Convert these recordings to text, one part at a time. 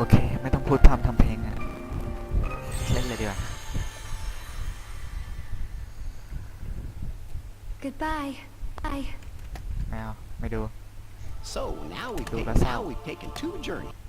โอเค ไม่ต้องพูดพร่ำทำเพลงอะเล่นเลยดีกว่า Goodbye. Bye. ไม่เอาไม่ดู So now we've Dude, taken, that's now out. we've taken two journeys.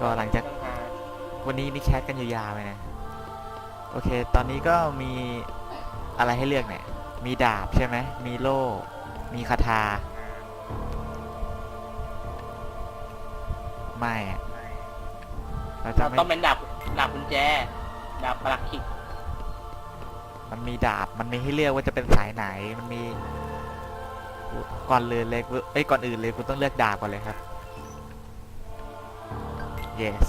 ก็หลังจากวันนี้นี่แคสกันยาวๆเลยนะ โอเค ตอนนี้ก็มีอะไรให้เลือกเนี่ย มีดาบใช่ไหม มีโล่ มีคาถา ไม่อะเราจะเราไม่ต้องเป็นดาบดาบกุญแจ ดาบปลักขิกมันมีดาบ มันมีให้เลือกว่าจะเป็นสายไหน มันมี ก่อนเลยเลยกูเอ้ย ก่อนอื่นเลยกูต้องเลือกดาบก่อนเลยครับ yes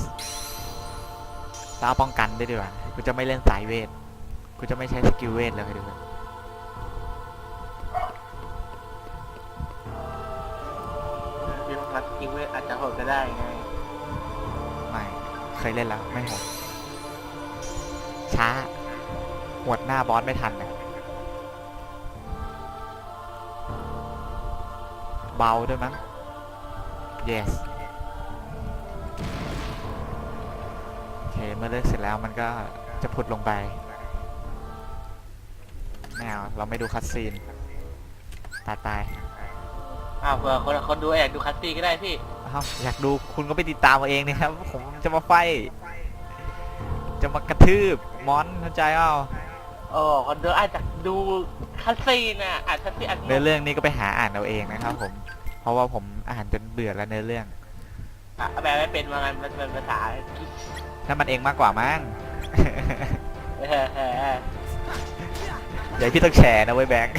แล้วเอาป้องกันได้วยดีกว่ากูจะไม่เล่นสายเวท กูจะไม่ใช้สกิลเวทเลยให้ดูกันมีปลักขิกเว้ยอาจจะโหดก็ได้ไง ไม่ เคยเล่นแล้ว ไม่โหด ช้า หวดหน้าบอสไม่ทันนะเบาด้วยมั้ง yes เคเมื่อเลือกเสร็จแล้วมันก็จะผุดลงไปไม่เอาเราไม่ดูคัดซีนตัดไปอ้าวเผื่อคนคนดูอยากดูคัสซี่ก็ได้พี่อ้าวอยากดูคุณก็ไปติดตามเอาเองนะครับ ผมจะมาไฟ จะมากระทืบมอนเข้าใจเปล่าโอ้คนดูอาจจะดูคัสซี่น่ะอาจจะที่อันเนื้อเรื่องนี้ก็ไปหาอ่านเอาเองนะครับ ผม เพราะว่าผมอ่านจนเบื่อแล้วเนื้อเรื่องอะแปลไม่เป็นว่างั้นมันเป็นภาษา นั่นมันเองมากกว่ามั้งเออเออเออเดี๋ยวพี่ต้องแชร์นะเว้ยแบงค์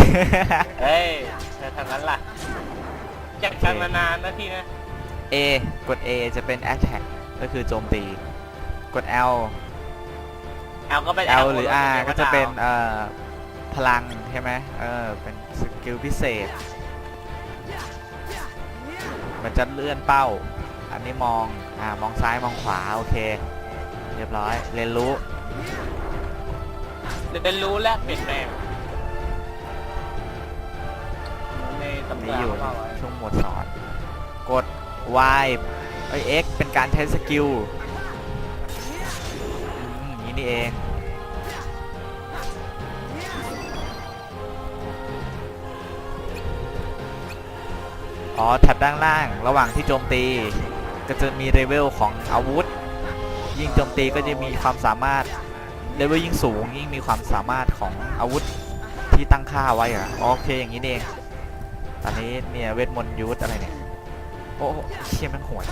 เฮ้ยเธอทำนั้นล่ะจักกันมานานนะพี่นะ A กด A จะเป็น attack ก็คือโจมตี กด L L ก็เป็น L หรือ R ก็จะเป็นเอ่อพลังใช่ไหมเออ เป็นสกิลพิเศษ มันจะเลื่อนเป้า อันนี้มอง อ่า มองซ้ายมองขวา โอเค เรียบร้อย เรียนรู้เรียนรู้และเปลี่ยนแปลงในตำนี่ราอยู่เขาว่าไว้ช่วงหมวดสอน กด Y เอ้ย X เป็นการใช้สกิลอืมอย่างนี้นี่เอง อ๋อแท็บด้านล่าง ระหว่างที่โจมตี ก็จะมีเลเวลของอาวุธ ยิ่งโจมตีก็จะมีความสามารถเลเวลยิ่งสูงยิ่งมีความสามารถของอาวุธที่ตั้งค่าไว้ออ๋อโอเคอย่างนี้เองตอนนี้เนี่ยเวทมนต์ยูทธอะไรเนี่ยโอ้เชี่ยมันโหด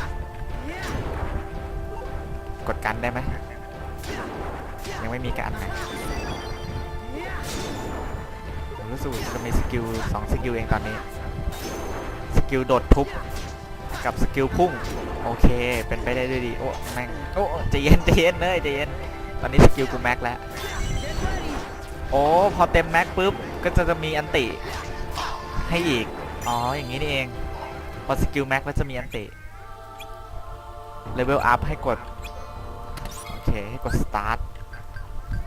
กดกันได้ไหมยังไม่มีกันนะผมรู้สึกจะมีสกิลสองสกิลเองตอนนี้ สกิลโดดทุบ กับสกิลพุ่ง โอเค เป็นไปได้ด้วยดี โอ้แม่งโอ้ใจเย็นใจเย็นเลยใจเย็น ตอนนี้สกิลกูแม็กแล้ว โอ้พอเต็มแม็กปุ๊บ ก็จะจะมีอันติ ให้อีก อ๋อ อย่างนี้นี่เอง พอสกิลแม็กแล้วจะมีอันติ เลเวลอัพให้กด โอเค ให้กดสตาร์ท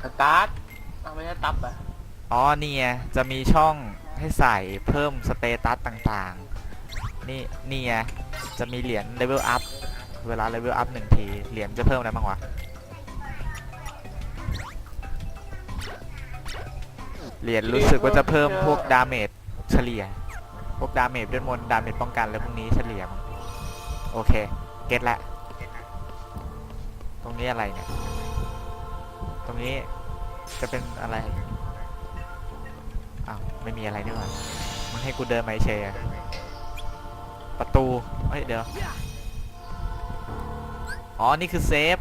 สตาร์ทเอาไม่ใช่ตับอะอ๋อนี่ไงจะมีช่องให้ใส่เพิ่มสเตตัสต่างๆ นี่นี่ไงจะมีเหรียญเลเวลอัพเวลาเลเวลอัพหนึ่งทีเหรียญจะเพิ่มอะไรบ้างวะเหรียญรู้สึกว่าจะเพิ่มพวกดาเมจเฉลี่ย พวกดาเมจเวทมนต์ดาเมจป้องกันอะไรพวกนี้เฉลี่ยมั้งโอเค เก็ตละ ตรงนี้อะไรเนี่ย ตรงนี้จะเป็นอะไร อ้าว ไม่มีอะไรนี่หว่ามึงให้กูเดินมาเฉยอะ ประตูเฮ้ยเดี๋ยว อ๋อ นี่คือเซฟ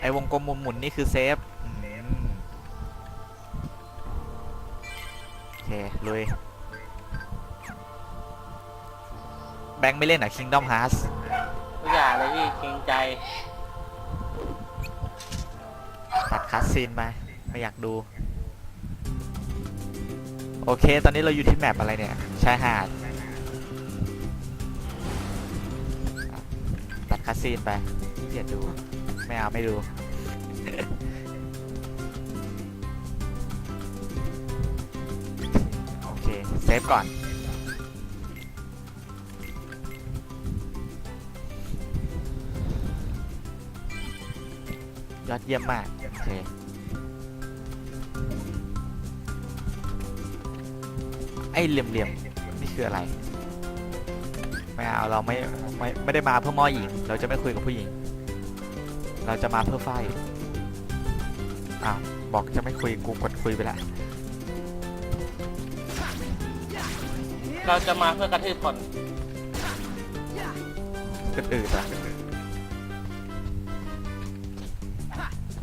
ไอวงกลมมุมหมุนนี่คือเซฟอืมโอเคเคลุย แบงค์ไม่เล่นเหรอะ Kingdom Hearts ทุกอย่างเลยพี่เกรงใจ ตัดคัสซีนไปไม่อยากดู โอเค ตอนนี้เราอยู่ที่แมปอะไรเนี่ย ชายหาด ตัดคัสซีนไปเกียดดู ไม่เอาไม่ดู โอเค เซฟก่อน ยอดเยี่ยมมาก โอเคไอ้เหลี่ยมๆนี่คืออะไร ไม่เอาเราไม่ไม่ไม่ได้มาเพื่อมอหญิง เราจะไม่คุยกับผู้หญิง เราจะมาเพื่อไฟอ้าวบอกจะไม่คุยกูกดคุยไปละเราจะมาเพื่อกระทืบคนก็อืดอะ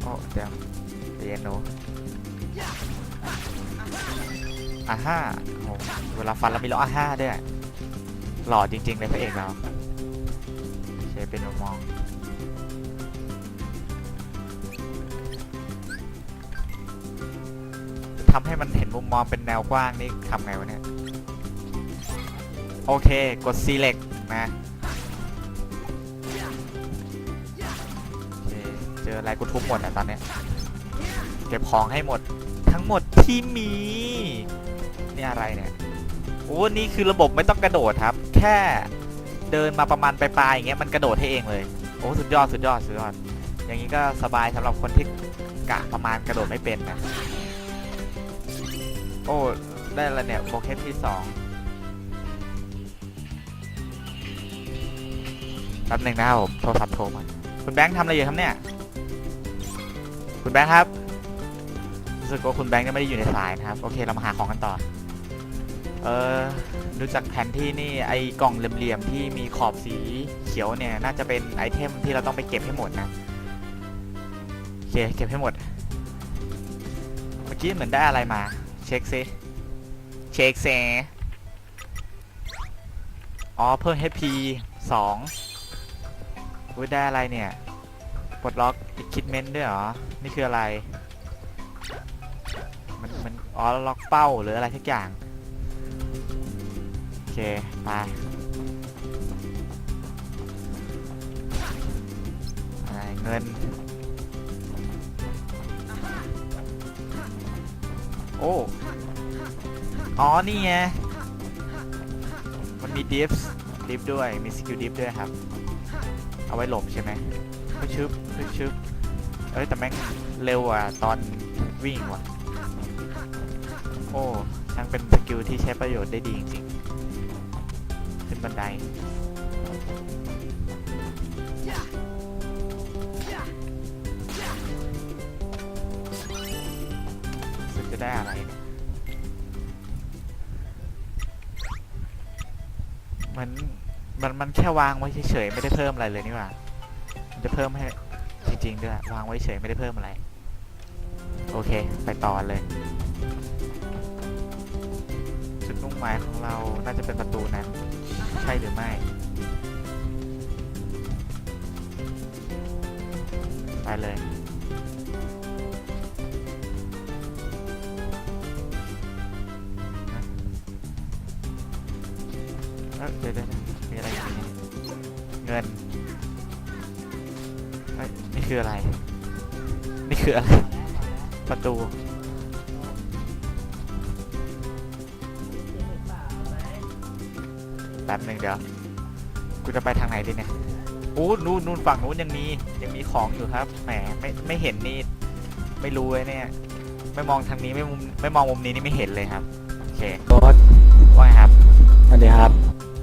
โอ้เดี๋ยวเรียนโนอ่าฮ่าโอ้เวลาฟันแล้วมีล้ออ่าฮ่าด้วย หล่อจริงๆเลยพระเอกเราโอเคเป็นมุมมองทำให้มันเห็นมุมมองเป็นแนวกว้างนี่ทำไงวะเนี่ย โอเค กด select นะเจออะไรกูทุบหมดอะตอนเนี้ยเก็บของให้หมดทั้งหมดที่มี นี่อะไรเนี่ยโอ้นี่คือระบบไม่ต้องกระโดดครับ แค่เดินมาประมาณปลายๆอย่างเงี้ยมันกระโดดให้เองเลยโอ้สุดยอดสุดยอดสุดยอด อย่างนี้ก็สบายสำหรับคนที่กะประมาณกระโดดไม่เป็นนะโอ้ได้ล้วเนี่ยโปเกมที่สองแป๊บหนึ่งนะครับผมโทรศัพท์โทรมาคุณแบงค์ทำอะไรอยู่ครับเนี่ย คุณแบงค์ครับรู้สึกว่าคุณแบงค์ยังไม่ได้อยู่ในสายนะครับ โอเคเรามาหาของกันต่อ เออ ดูจากแผนที่นี่ไอ้กล่องเหลี่ยมๆที่มีขอบสีเขียวเนี่ยน่าจะเป็นไอเทมที่เราต้องไปเก็บให้หมดนะโอเคเก็บให้หมด เมื่อกี้เหมือนได้อะไรมา เช็คซิเช็คเซอ๋อเพิ่ม HP 2อุ้ยได้อะไรเนี่ยปลดล็อก equipment ด้วยเหรอ นี่คืออะไร มันมันอ๋อล็อกเป้าหรืออะไรทุกอย่าง เคไปอะไรเงิน โอ้ อ๋อ นี่ไง มันมีดิฟดิฟด้วย มีสกิลดิฟด้วยครับ เอาไว้หลบใช่ไหมเฮ้ยชึบเฮ้ยชึบเอ้ย แต่แม่งเร็วอะ ตอนวิ่งว่ะ โอ้ช่างเป็นสกิลที่ใช้ประโยชน์ได้ดีจริง ขึ้นบันไดสึกจะได้อะไรเหมือนมันมันแค่วางไว้เฉยๆไม่ได้เพิ่มอะไรเลยนี่หว่าจะเพิ่มให้จริงๆด้วยวางไว้เฉยไม่ได้เพิ่มอะไร โอเค ไปต่อเลยจุดมุ่งหมายของเราน่าจะเป็นประตูนั้น ช่หรือไม่ ไปเลยเอ้ยเดี๋ยวเดี๋ยวมีอะไรอยู่นี่เงินนี่คืออะไร นี่คืออะไร ประตู แป๊บหนึ่งเดี๋ยวกูจะไปทางไหนดีเนี่ยโอ้นู่นนู่นฝั่งนู้นยังมียังมีของอยู่ครับแหมไม่ไม่เห็นนี่ไม่รู้เลยเนี่ย ไม่มองทางนี้ไม่มุมไม่มองมุมนี้นี่ไม่เห็นเลยครับโอเคโค้ดว่าไงครับสวัสดีครับ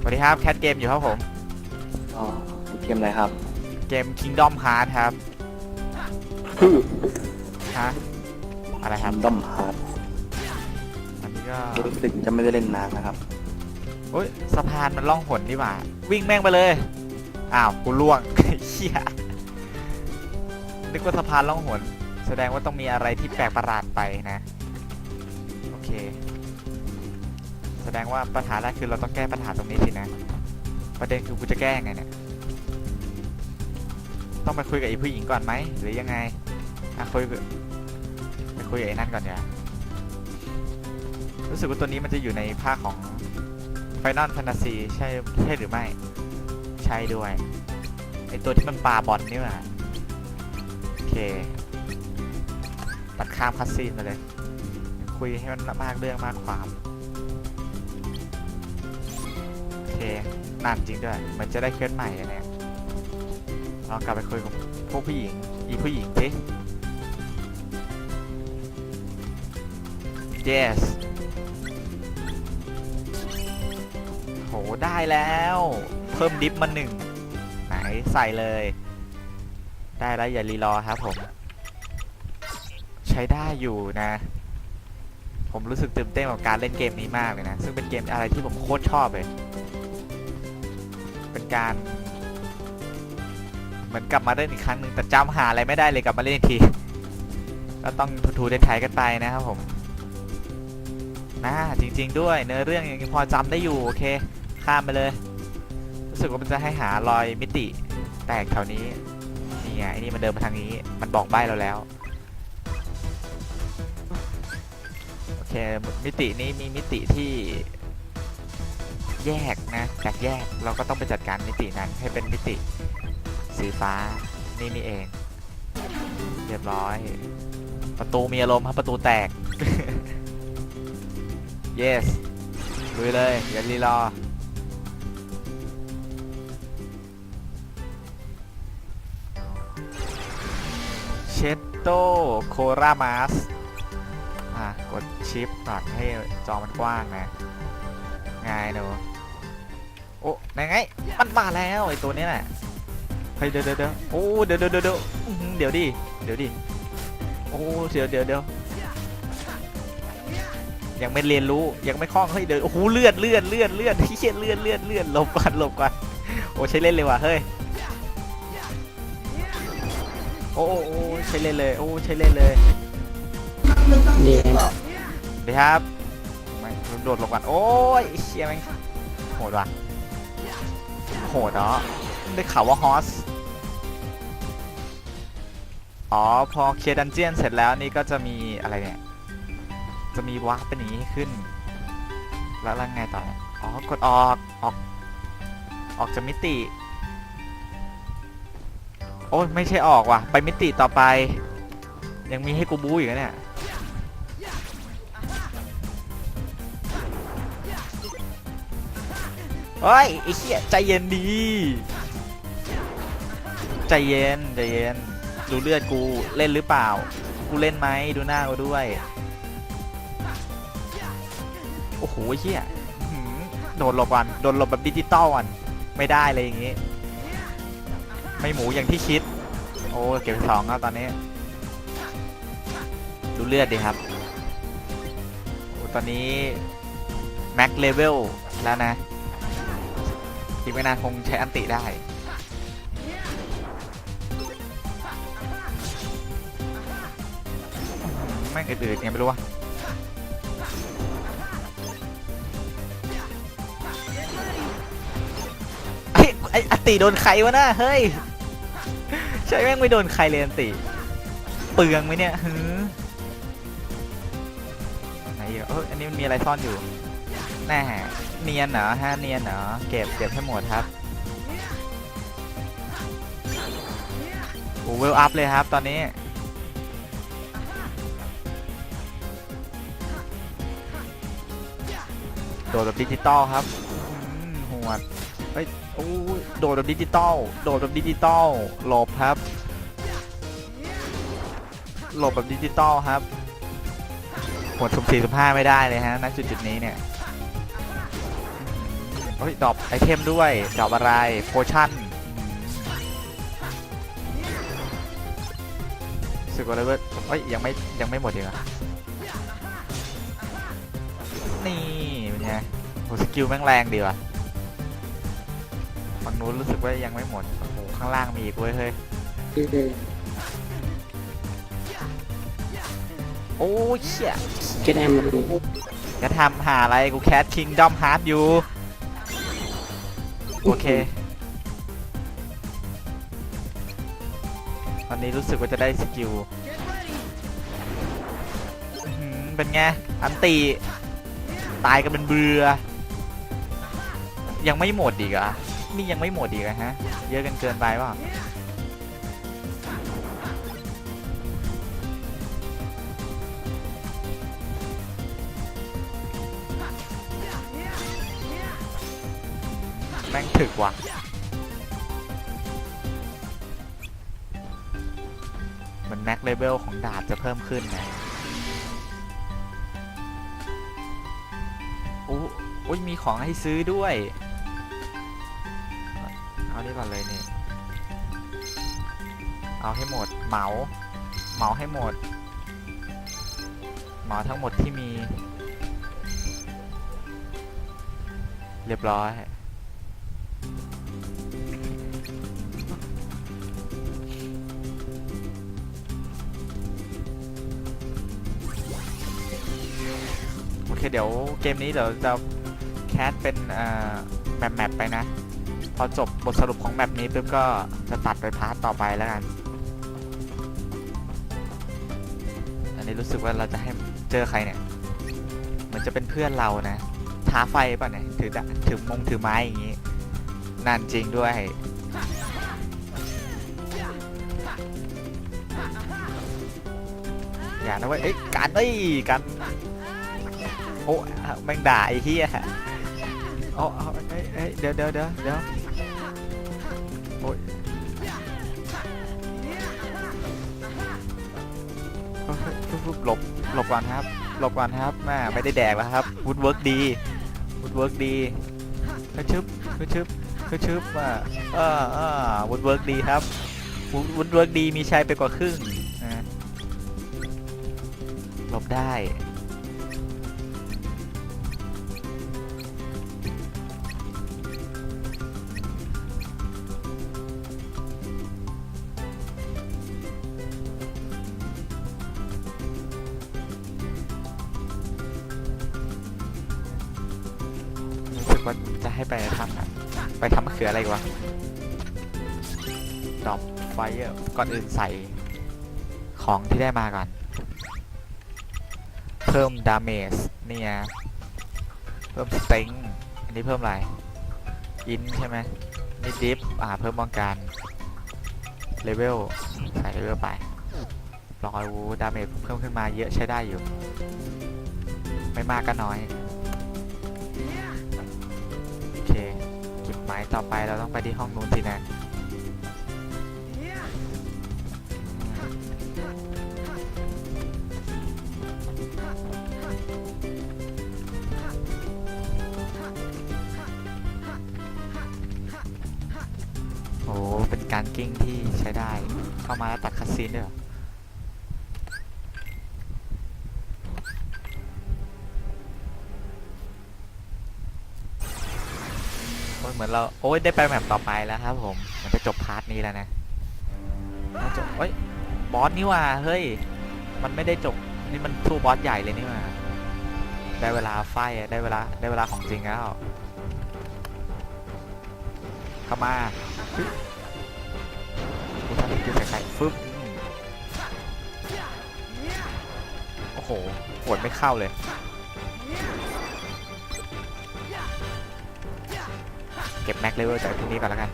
สวัสดีครับแคทเกมอยู่ครับผมอ๋อเกมอะไรครับ เกม Kingdom Hearts ครับคือฮะอะไรครับดอมฮาร์ดอันนี้ก็รู้สึกจะไม่ได้เล่นนานนะครับ โอ้ยสะพานมันล่องหนนี่หว่า วิ่งแม่งไปเลย อ้าวกูล่วงเชี่ยนึกว่าสะพานล่องหนแสดงว่าต้องมีอะไรที่แปลกประหลาดไปนะ โอเค แสดงว่าปัญหาแรกคือเราต้องแก้ปัญหาตรงนี้สินะ ประเด็นคือกูจะแก้ยังไงเนี่ย ต้องไปคุยกับไอ้ผู้หญิงก่อนไหมหรือยังไงอะคุยกับไปคุยกับไอ้นั่นก่อนเนี่ยรู้สึกว่าตัวนี้มันจะอยู่ในภาคของ Final Fantasy ใช่ใช่หรือไม่ ใช่ด้วย ไอตัวที่มันปาบอลนี่หว่าโอเค ตัดข้ามคัสซีนมาเลย คุยให้มันมากเรื่องมากความ โอเคนานจริงด้วยมันจะได้เคลื่อนใหม่อะเนี่ยลองกลับไปคุยกับพวกผู้หญิง อีผู้หญิงสิ yes ได้แล้ว เพิ่มดิฟมาหนึ่งไหนใส่เลย ได้แล้วอย่ารีรอครับผม ใช้ได้อยู่นะ ผมรู้สึกตื่นเต้นกับการเล่นเกมนี้มากเลยนะ ซึ่งเป็นเกมอะไรที่ผมโคตรชอบเลย เป็นการ เหมือนกลับมาเล่นอีกครั้งหนึ่งแต่จำหาอะไรไม่ได้เลยกลับมาเล่นอีกทีก็ต้องทูๆไทยๆกันไปนะครับผมนะจริง ๆ ด้วยเนื้อเรื่องยังพอจำได้อยู่ โอเค ข้ามไปเลย รู้สึกว่ามันจะให้หารอยมิติ แตกแถวนี้ นี่ไงไอ้นี่มันเดินมาทางนี้ มันบอกใบ้เราแล้ว โอเค มิตินี้มีมิติที่แยกนะจากแยก เราก็ต้องไปจัดการมิตินั้นให้เป็นมิติสีฟ้า นี่นี่เอง เรียบร้อย ประตูมีอารมณ์ครับประตูแตก yes ลุยเลย อย่ารีรอ เชตโตโครามาสอะ กดชิปก่อนให้จอมันกว้างนะไงหนูโอ้ไหนไง มันมาแล้วไอตัวนี้ยน่ะเฮ้ยเดี๋ยวเดี๋ยวเดี๋ยวโอ้เดี๋ยวเดี๋ยวเดี๋ยวเดี๋ยวดีเดี๋ยวดิโอ้เดี๋ยวเดี๋ยวเดี๋ยวยังไม่เรียนรู้ยังไม่คล่องเฮ้ยเดี๋ยวโอ้โหเลื่อดเลื่อดเลื่อดเลื่อดเฮียเลื่อดเลื่อดเลื่อดหลบก่อนหลบก่อนโอ้ใช้เล่นเลยว่ะเฮ้ย โอ้โอ้โอ้ใช้เล่นเลย โอ้ใช้เล่นเลยเรียนดีครับไม่โดดลงก่อนโอ้ยไอ้เชี่ยแม่งโหดว่ะโหดเนาะได้ข่าวว่าฮอสอ๋อพอเคลียร์ดันเจียนเสร็จแล้วนี่ก็จะมีอะไรเนี่ย จะมีวาร์ปเป็นอย่างนี้ขึ้น แล้วแล้วไงต่อเนี่ยอ๋อกดออกออก ออกจากมิติโอ้ยไม่ใช่ออกว่ะ ไปมิติต่อไป ยังมีให้กูบู๊อีกนะเนี่ยเฮ้ยไอ้เหี้ยใจเย็นดี ใจเย็นใจเย็น ดูเลือดกูเล่นหรือเปล่า กูเล่นไหมดูหน้ากูด้วย โอ้โหไอ้เหี้ยโดนหลบก่อนโดนหลบแบบดิจิตอลก่อนไม่ได้เลยอย่างงี้ ไม่หมูอย่างที่คิด โอ้เก็บสองแล้วตอนนี้ ดูเลือดดิครับโอ้ตอนนี้แม็กเลเวลแล้วนะอีกไม่นานคงใช้อันติได้แม่งอืดๆไงไม่รู้วะ ติโดนใครวะน่ะเฮ้ยใช่แม่งไม่โดนใครเลยอันติเปลืองไหมเนี่ยหือไหนอีกอ่เอ้ยอันนี้มันมีอะไรซ่อนอยู่แน่เนียนเหรอฮะเนียนเหรอเก็บเก็บให้หมดครับโอ้เวลอัพเลยครับตอนนี้โดดแบบดิจิตอลครับ โอ้ยโดดแบบดิจิตอลโดดแบบดิจิตอลหลบครับหลบแบบดิจิตอลครับหัวสุ่มสี่สุ่มห้าไม่ได้เลยฮะณจุดจุดนี้เนี่ยเฮ้ยดรอปไอเทมด้วยดรอปอะไรโพชั่นรู้สึกว่าเลยเว้ยเอ้ยยังไม่ยังไม่หมดอีกเหรอนี่เป็นไงโหสกิลแม่งแรงดีว่ะ ฝั่งนู้นรู้สึกว่ายังไม่หมดโอ้โหข้างล่างมีอีกเว้ยเฮ้ยโอ้ยเชี่ยเกตแอมจะทำหาอะไรกูแคสคิงดอมฮาร์ดอยู่ โอเค ตอนนี้รู้สึกว่าจะได้สกิลอื้อหือเป็นไง อันตี ตายกันเป็นเบือ ยังไม่หมดอีกเหรอะ นี่ยังไม่หมดอีกฮะ เยอะกันเกินไปเปล่าแม่งถึกว่ะเหมือนแม็กเลเวลของดาบจะเพิ่มขึ้นนะอู้อุ้ยมีของให้ซื้อด้วย นี่ก่อนเลยนี่ เอาให้หมด เหมาเหมาให้หมด เหมาทั้งหมดที่มี เรียบร้อย โอเคเดี๋ยวเกมนี้เดี๋ยวจะแคสเป็นแมปแมปไปนะ พอจบบทสรุปของแมปนี้ปุ๊บก็จะตัดไปพาร์ทต่อไปแล้วกัน อันนี้รู้สึกว่าเราจะให้เจอใครเนี่ย เหมือนจะเป็นเพื่อนเรานะท้าไฟป่ะเนี่ยถือถือมงถือไม้อย่างงี้นานจริงด้วยอย่านะเว้ยเอ้ยกันเอ้ยกันโอ้แม่งด่าไอ้เหี้ยเอาเอาเอ้ยเอ้ยเดี๋ยวเดี๋ยวเดี๋ยวเดี๋ยว บหลบก่อนครับหลบก่อนครับแม่ไม่ได้แดกแล้วครับวูดเวิร์กดีวูดเวิร์กดีกระชึบกระชึบกระชึบอ่าเออเออวูดเวิร์กดีครับวูดเวิร์กดีมีชัยไปกว่าครึ่งนะหลบได้ อะไรอีกวะดรอปไฟเออร์ก่อนอื่นใส่ของที่ได้มาก่อน เพิ่มดาเมจเนี่ยเพิ่มสเต็งอันนี้เพิ่มอะไร อินใช่ไหมนี่ดิฟอ่าเพิ่มป้องกันเลเวลใส่เลเวลไปรอยวูดาเมจเพิ่มขึ้นมาเยอะใช้ได้อยู่ ไม่มากก็น้อย โอเค จุดหมายต่อไปเราต้องไปที่ห้องนู้นสินะโอ้เป็นการกิ้งที่ใช้ได้ เข้ามาแล้วตัดคัดซีนด้วยหรอ โอ้ย เหมือนเราโอ้ยได้ไปแมปต่อไปแล้วครับผมมันจะจบพาร์ทนี้แล้วนะมันจบเอ้ยบอสนี่ว่าเฮ้ย มันไม่ได้จบนี่มันสู้บอสใหญ่เลยนี่ว่าได้เวลาไฟได้เวลาได้เวลาของจริงแล้วเข้ามาฟึ๊บกูทำให้กินใส่ๆฟึ๊บโอ้โหปวดไม่เข้าเลย เก็บแม็กเลเวลจากที่นี้ก่อนแล้วกัน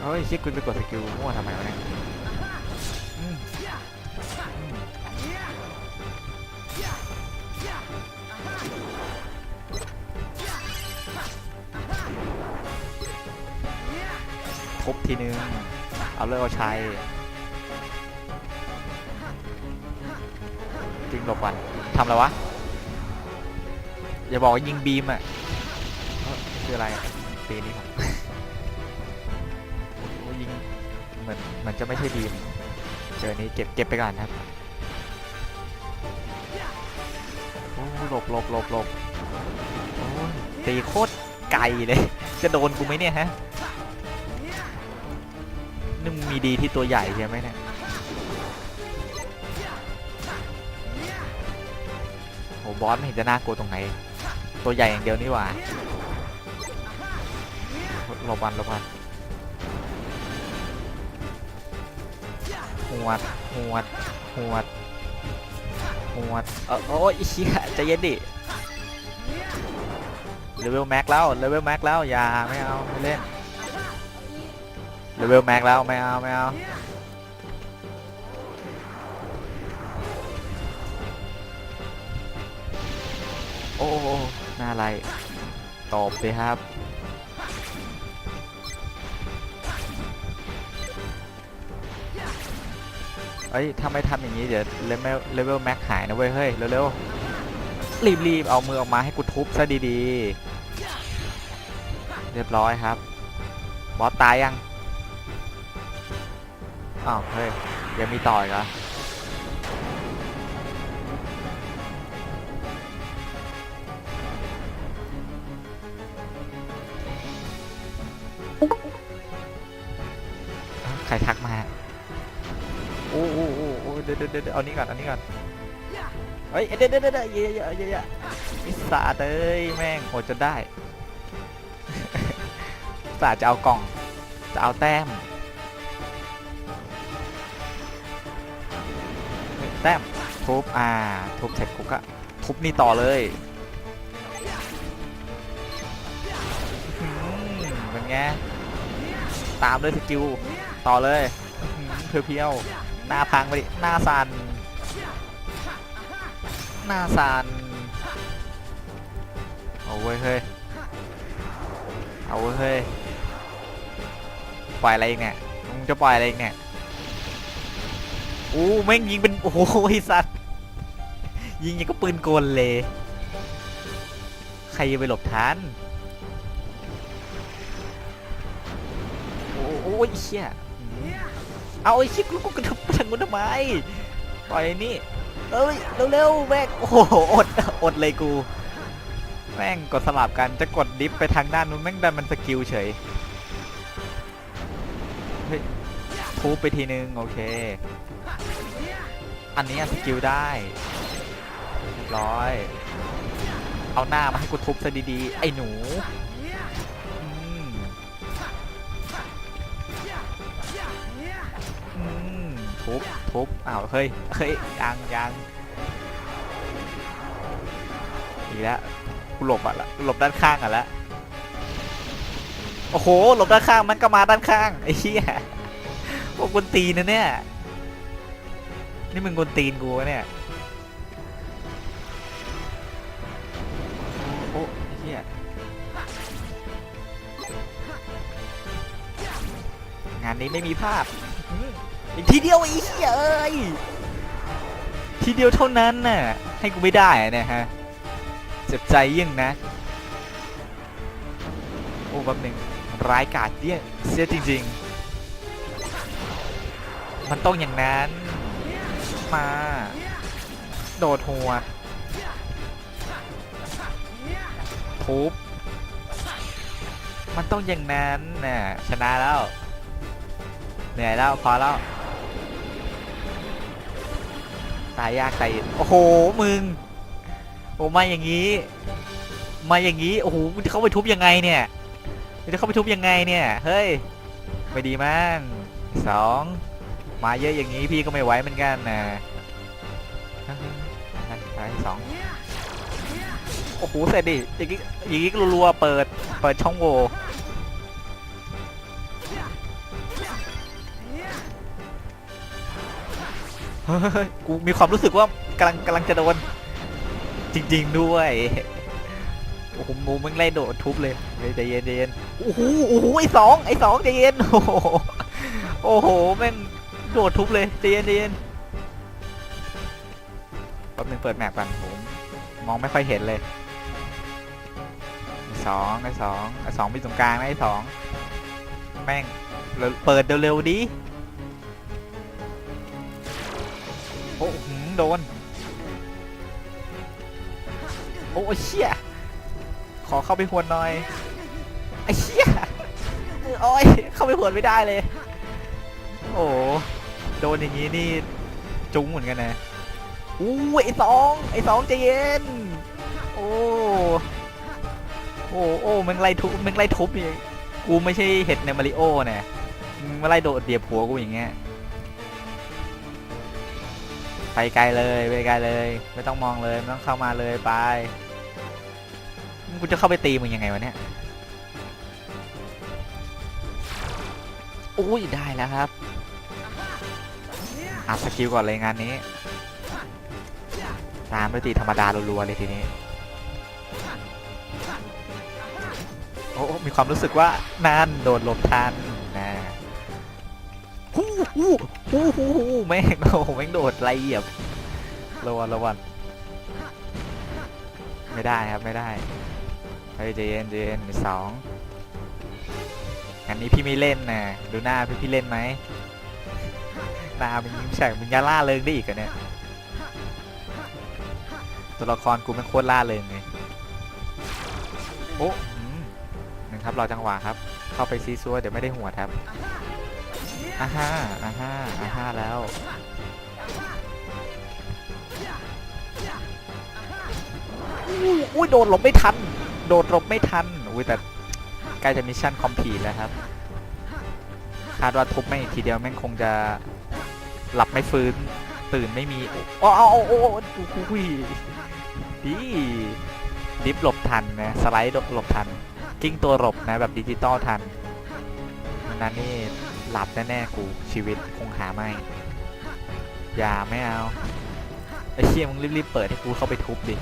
เฮ้ยชิคคุณไปกดสกิลมั่วทำไมวะเนี่ยทุบทีนึง เอาเลิกเอาใช้จริงหลบวันทำอะไรวะ อย่าบอกว่ายิงบีมอะ คืออะไรปีนี้ครับยิงเหมือนเหมันจะไม่ใช่บีมเจอนี้เก็บเก็บไปก่อนครับโอ้หลบหลบหลบหลบโอ้ตีโคตรไกลเลย จะโดนกูไหมเนี่ยฮะนี่มึงมีดีที่ตัวใหญ่ใช่ไหมเนี่ยโหบอสไม่เห็นจะน่ากลัวตรงไหน ตัวใหญ่อย่างเดียวนี่หว่า หลบวันหลบวันหวดหวดหวดหวดเออโอ้ยเชี่ยใจเย็นดิเลเวลแม็กแล้วเลเวลแม็กแล้วอย่าไม่เอาไม่เล่นเลเวลแม็กแล้วไม่เอาไม่เอาโอ้หน้าอะไรตอบเลยครับ เอ้ยถ้าไม่ทำอย่างนี้เดี๋ยวเลเวลเลเวลแม็กหายนะเว้ยเฮ้ยเร็วๆรีบๆเอามือออกมาให้กูทุบซะดีๆ เรียบร้อยครับบอสตายยังอ้าวเฮ้ยยังมีต่ออีกเหรอ ดี๋ยวเดี๋ยวเดี๋ยวเอานี้ก่อนเอานี้ก่อนเฮ้ยเดี๋ยวเดี๋ยวเดี๋ยวเยอะเยอะเยอะเยอะไอิสาเอ้ยแม่งอดจนได้สาจะเอากล่องจะเอาแต้มแต้มทุบอ่าทุบเสร็จกูก็ทุบนี่ต่อเลยอื้อหือเป็นไงตามด้วยสกิลต่อเลยอื้อหือเพียวๆ หน้าพังไปดิ หน้าสันหน้าสันเอาเว้ยเฮ้ย เอาเว้ยเฮ้ย ปล่อยอะไรอีกเนี่ย มึงจะปล่อยอะไรอีกเนี่ยอู้แม่งยิงเป็น โอ้โหไอสัตว์ ยิงยังก็ปืนกลเลย ใครจะไปหลบทันโอ้โหเชี่ย เอาไอ้ชี่ยกูกูกระทุบทางนู้นทำไมปล่อยไอ้นี่เอ้ยเร็วๆแม่งโอ้โหอดอดเลยกู แม่งกดสลับกันจะกดดิฟไปทางด้านนู้นแม่งดันมันสกิลเฉยเฮ้ยทุบไปทีนึงโอเค อันนี้สกิลได้ร้อย เอาหน้ามาให้กูทุบซะดีๆ ไอ้หนู ทุบทุบอ้าวเฮ้ยเฮ้ยยังยังอีกแล้วกูหลบอะละหลบด้านข้างอะละโอ้โหหลบด้านข้างมันก็มาด้านข้างไอ้เหี้ยพวกกุนตีนนะเนี่ยนี่มึงกุนตีนกูเนี่ยโอ้ไอ้เหี้ยงานนี้ไม่มีภาพ อีกทีเดียวไอ้เหี้ยเอ้ยทีเดียวเท่านั้นน่ะให้กูไม่ได้อะเนี่ยฮะเจ็บใจยิ่งนะ โอ้แป๊บหนึงร้ายกาจเนี่ยเสียจริง ๆ มันต้องอย่างนั้น มา โดดหัวทุบมันต้องอย่างนั้นน่ะชนะแล้ว เหนื่อยแล้ว พอแล้ว ตายยากตายโอ้โหมึงโอ้มาอย่างนี้ มาอย่างนี้โอ้โหมึงจะเข้าไปทุบยังไงเนี่ยมึงจะเข้าไปทุบยังไงเนี่ยเฮ้ยไม่ดีมั้งสองมาเยอะอย่างนี้พี่ก็ไม่ไหวเหมือนกันนะไปสองโอ้โหเสร็จดิอย่างนี้อย่างนี้ก็รัวๆเปิดเปิดช่องโหว่ เฮ้ยกูมีความรู้สึกว่ากำลังกำลังจะโดน จริง ๆ ด้วยโอ้โหมูมึงไล่โดดทุบเลยเฮ้ยใจเย็นใจเย็นโอ้โหโอ้โหไอสองไอสองใจเย็นโอ้โหโอ้โหแม่งโดดทุบเลยใจเย็นใจเย็นแป๊บนึงเปิดแมปก่อนผมมองไม่ค่อยเห็นเลยไอสองไอสองไอสองมีตรงกลางนะไอสองแม่งเร็วเปิดเร็วๆดิ อ้หืมโดน โอ้เชี่ยขอเข้าไปหวนหน่อยไอ้เชี่ยโอ้ยเข้าไปหวนไม่ได้เลย โอ้โดนอย่างนี้นี่จุ้งเหมือนกันนะอู้ไอ้สองไอ้สองใจเย็น โอ้โอ้โอ้มึงไล่ทุบมึงไล่ทุบอีกกูไม่ใช่เห็ดในมาริโอเนี่มึงมาไล่โดดเดียบหัวกูอย่างเงี้ย ไปไกลเลยไปไกลเลย ไม่ต้องมองเลยไม่ต้องเข้ามาเลยไปกูจะเข้าไปตีมึงยังไงวะเนี่ยอุ้ยได้แล้วครับอัพสกิลก่อนเลยงานนี้ ตามด้วยตีธรรมดารัวๆเลยทีนี้โอ้ มีความรู้สึกว่านั่นโดดหลบทันนะ ฮู้ฮู้ฮู้ฮู้ฮู้แม่งโอ้โหแม่งโดดไรเหยียบระวังระวังไม่ได้ครับไม่ได้เฮ้ยใจเย็นใจเย็นมีสองอันนี้พี่ไม่เล่นนะดูหน้าพี่พี่เล่นไหมหน้ามึงยิ้มแฉ่งมึงยังล่าเริงได้อีกอะเนี่ยตัวละครกูเป็นโคตรล่าเริงเลยโอ้หนึ่งครับรอจังหวะครับ เข้าไปซีซัวเดี๋ยวไม่ได้หัวครับ อ่าฮ่าอ่าฮ่าอ่าฮ่าแล้วอู้อุ้ยโดดหลบไม่ทัน โดดหลบไม่ทันอุ้ยแต่ใกล้จะมิชชั่นคอมพลีทแล้วครับ คาดว่าทุบไม่งอีกทีเดียวแม่งคงจะหลับไม่ฟื้น ตื่นไม่มีโอ้โอ้โอ้โอ้โอ้ยดีดิฟหลบทันนะสไลด์หลบทันกิ้งตัวหลบนะแบบดิจิตอลทันวันนั้นนี่ หลับแน่ๆกูชีวิตคงหาไม่อย่าไม่เอาไอ้เชี่ยมึงรีบๆเปิดให้กูเข้าไปทุบดิ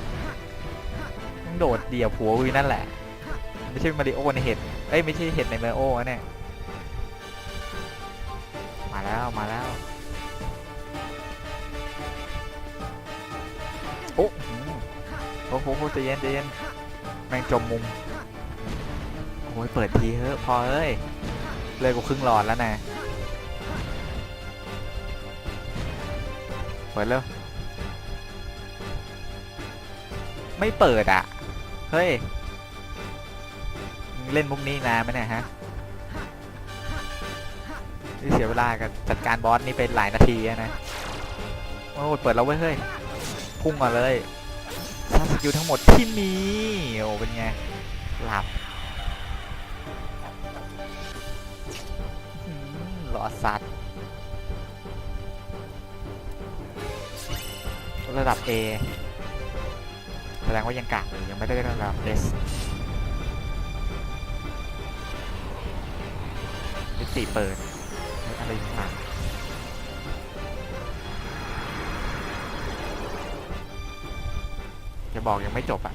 มึงโดดเดี่ยวผัวกูนั่นแหละ ไม่ใช่มาริโอในเห็ดเอ้ยไม่ใช่เห็ดในมาริโอเนี่ยมาแล้วมาแล้วโอ้หืมโอ้โหใจเย็นใจเย็นแม่งจมมุมโอ้ยเปิดทีเฮ้อพอเอ้ย เลยกูครึ่งหลอดแล้วนะเปิดเร็วไม่เปิดอะ เฮ้ย เล่นมุกนี้นานไหมเนี่ยฮะนี่เสียเวลากับจัดการบอสนี่เป็นหลายนาทีนะ โอ้เปิดแล้วเว้ยเฮ้ย พุ่งมาเลยสกิลทั้งหมดที่มี โอ้เป็นไง หลับ ระดับ A แสดงว่ายังกากอยู่ยังไม่ได้ระดับ S มิติเปิดอะไรต่างจะบอกยังไม่จบอะ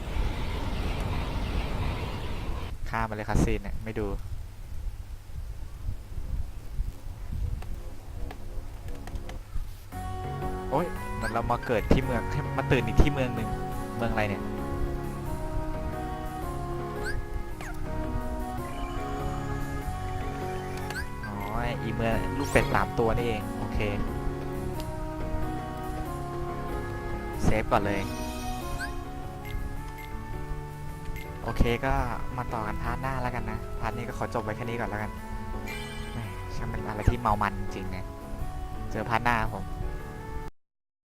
ข้ามาเลยคาซีนเนี่ยไม่ดู เหมือนเรามาเกิดที่เมืองมาตื่นอีกที่เมืองหนึ่งเมืองอะไรเนี่ยอ๋ออีเมืองลูกเป็ดสามตัวนี่เอง โอเค เซฟก่อนเลย โอเคก็มาต่อกันพาร์ทหน้าแล้วกันนะ พาร์ทนี้ก็ขอจบไว้แค่นี้ก่อนแล้วกันช่างเป็นอะไรที่เมามันจริงๆนะเจอพาร์ทหน้าผม